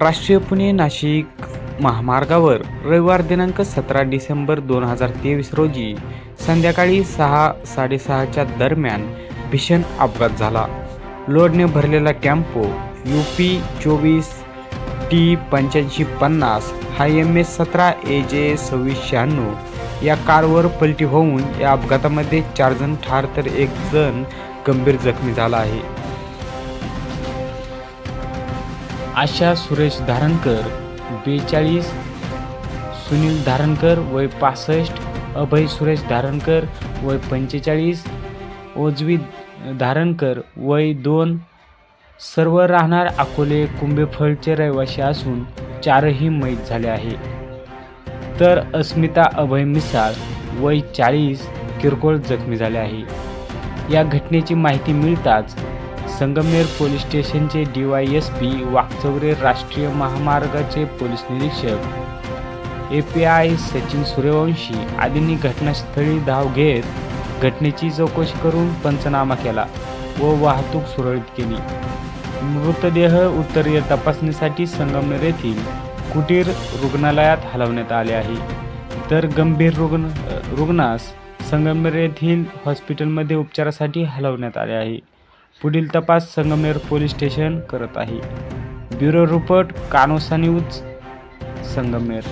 राष्ट्रीय पुणे नाशिक महामार्गावर रविवार दिनांक सतरा डिसेंबर दोन हजार तेवीस रोजी संध्याकाळी सहा साडेसहाच्या दरम्यान भीषण अपघात झाला. लोडने भरलेला टेम्पो यू पी चोवीस टी पंच्याऐंशी पन्नास हा एम एस सतरा ए जे सव्वीस शहाण्णव या कारवर पलटी होऊन या अपघातामध्ये चार जण ठार तर एक जण गंभीर जखमी झाला आहे. आशा सुरेश धारणकर बेचाळीस सुनील धारणकर वय पासष्ट अभय सुरेश धारणकर वय पंचेचाळीस ओजवी धारणकर वय दोन सर्व राहणार अकोले कुंभेफळचे रहिवासी असून चारही मैत झाले आहे. तर अस्मिता अभय मिसाळ वय चाळीस किरकोळ जखमी झाले आहे. या घटनेची माहिती मिळताच संगमनेर पोलीस स्टेशनचे D Y S P Wakchaure राष्ट्रीय महामार्गाचे पोलीस निरीक्षक. A P I Sachin Suryavanshi आदींनी घटनास्थळी धाव घेत घटनेची चौकशी करून पंचनामा केला व वाहतूक सुरळीत केली. मृतदेह उत्तरीय तपासणीसाठी संगमनेर येथील कुटीर रुग्णालयात हलवण्यात आले आहे. तर गंभीर रुग्ण रुग्णास संगमनेर येथील हॉस्पिटलमध्ये उपचारासाठी हलवण्यात आले आहे. पुढील तपास संगमनेर पोलीस स्टेशन करत आहे. Bureau report Kanosa news Sangamner